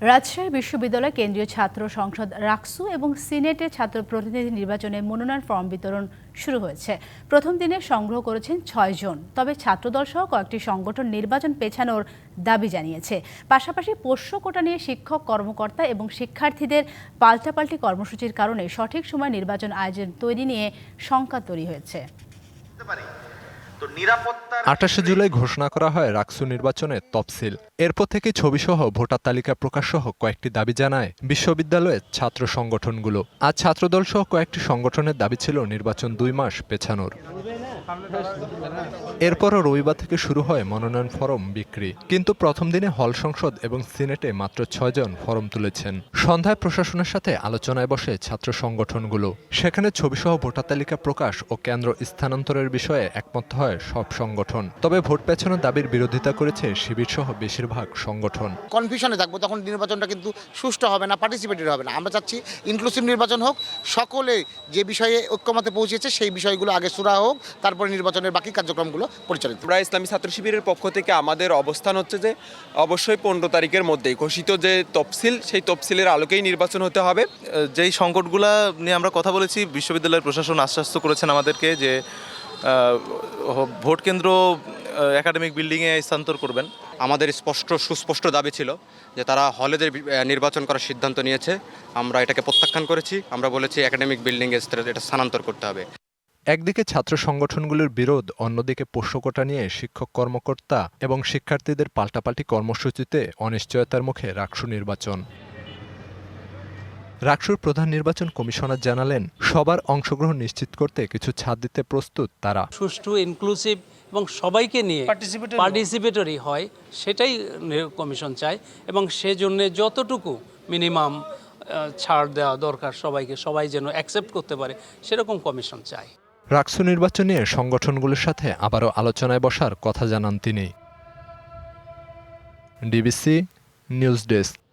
রাজশাহী বিশ্ববিদ্যালয় কেন্দ্রীয় ছাত্র সংসদ রাকসু এবং সিনেটের ছাত্র প্রতিনিধি নির্বাচনে মনোনয়ন ফর্ম বিতরণ শুরু হয়েছে। প্রথম দিনে সংগ্রহ করেছেন ছয় জন, তবে ছাত্রদল সহ কয়েকটি সংগঠন নির্বাচন পেছানোর দাবি জানিয়েছে। পাশাপাশি পোষ্য কোটা নিয়ে শিক্ষক, কর্মকর্তা এবং শিক্ষার্থীদের পাল্টাপাল্টি কর্মসূচির কারণে সঠিক সময় নির্বাচন আয়োজন তৈরি নিয়ে শঙ্কা তৈরি হয়েছে। আঠাশে জুলাই ঘোষণা করা হয় রাকসু নির্বাচনের তফসিল। এরপর থেকে ছবিসহ ভোটার তালিকা প্রকাশ সহ কয়েকটি দাবি জানায় বিশ্ববিদ্যালয়ের ছাত্র সংগঠনগুলো। আজ ছাত্রদল সহ কয়েকটি সংগঠনের দাবি ছিল নির্বাচন দুই মাস পেছানোর। এরপরও রবিবার থেকে শুরু হয় মনোনয়ন ফরম বিক্রি। কিন্তু প্রথম দিনে হল সংসদ এবং সিনেটে মাত্র ছয়জন ফরম তুলেছেন। সন্ধ্যায় প্রশাসনের সাথে আলোচনায় বসে ছাত্র সংগঠনগুলো। সেখানে ছবিসহ ভোটার তালিকা প্রকাশ ও কেন্দ্র স্থানান্তরের বিষয়ে একমত হয় সব সংগঠন। তবে ভোট পেছানোর দাবির বিরোধিতা করেছে শিবির সহ বেশিরভাগ সংগঠন। কনফিউশনে থাকব, তখন নির্বাচনটা কিন্তু সুষ্ঠু হবে না পার্টিসিপেটেড হবে না। আমরা চাচ্ছি ইনক্লুসিভ নির্বাচন হোক, সকলে যে বিষয়ে ঐক্যমতে পৌঁছেছে সেই বিষয়গুলো আগে সুরা হোক তারপরে নির্বাচনের বাকি কার্যক্রমগুলো পরিচালিত। আমরা ইসলামী ছাত্র শিবিরের পক্ষ থেকে আমাদের অবস্থান হচ্ছে যে অবশ্যই পনেরো তারিখের মধ্যেই ঘোষিত যে তফসিল সেই তফসিলের আলোকেই নির্বাচন হতে হবে। যেই সংকটগুলো নিয়ে আমরা কথা বলেছি বিশ্ববিদ্যালয়ের প্রশাসন আশ্বস্ত করেছেন আমাদেরকে যে ভোট কেন্দ্র একাডেমিক বিল্ডিংয়ে স্থানান্তর করবেন। আমাদের স্পষ্ট সুস্পষ্ট দাবি ছিল যে তারা হলেদের নির্বাচন করার সিদ্ধান্ত নিয়েছে আমরা এটাকে প্রত্যাখ্যান করেছি। আমরা বলেছি একাডেমিক বিল্ডিংয়ে এটা স্থানান্তর করতে হবে। একদিকে ছাত্র সংগঠনগুলোর বিরোধ অন্যদিকে পোষ্যকোটা নিয়ে শিক্ষক কর্মকর্তা এবং শিক্ষার্থীদের পাল্টাপাল্টি কর্মসূচিতে অনিশ্চয়তার মুখে রাকসু নির্বাচন। রাকসুর প্রধান নির্বাচন কমিশনার জানালেন সবার অংশগ্রহণ নিশ্চিত করতে কিছু ছাড় দিতে প্রস্তুত তারা। সুষ্ঠু ইনক্লুসিভ এবং সবাইকে নিয়ে পার্টিসিপেটরি হয় সেটাই কমিশন চায় এবং সেজন্য যতটুকু মিনিমাম ছাড় দেওয়া দরকার সবাইকে সবাই যেন অ্যাকসেপ্ট করতে পারে সেরকম কমিশন চায়। রাকসু নির্বাচন নিয়ে সংগঠনগুলোর সাথে আবারও আলোচনায় বসার কথা জানান তিনি। DBC news desk.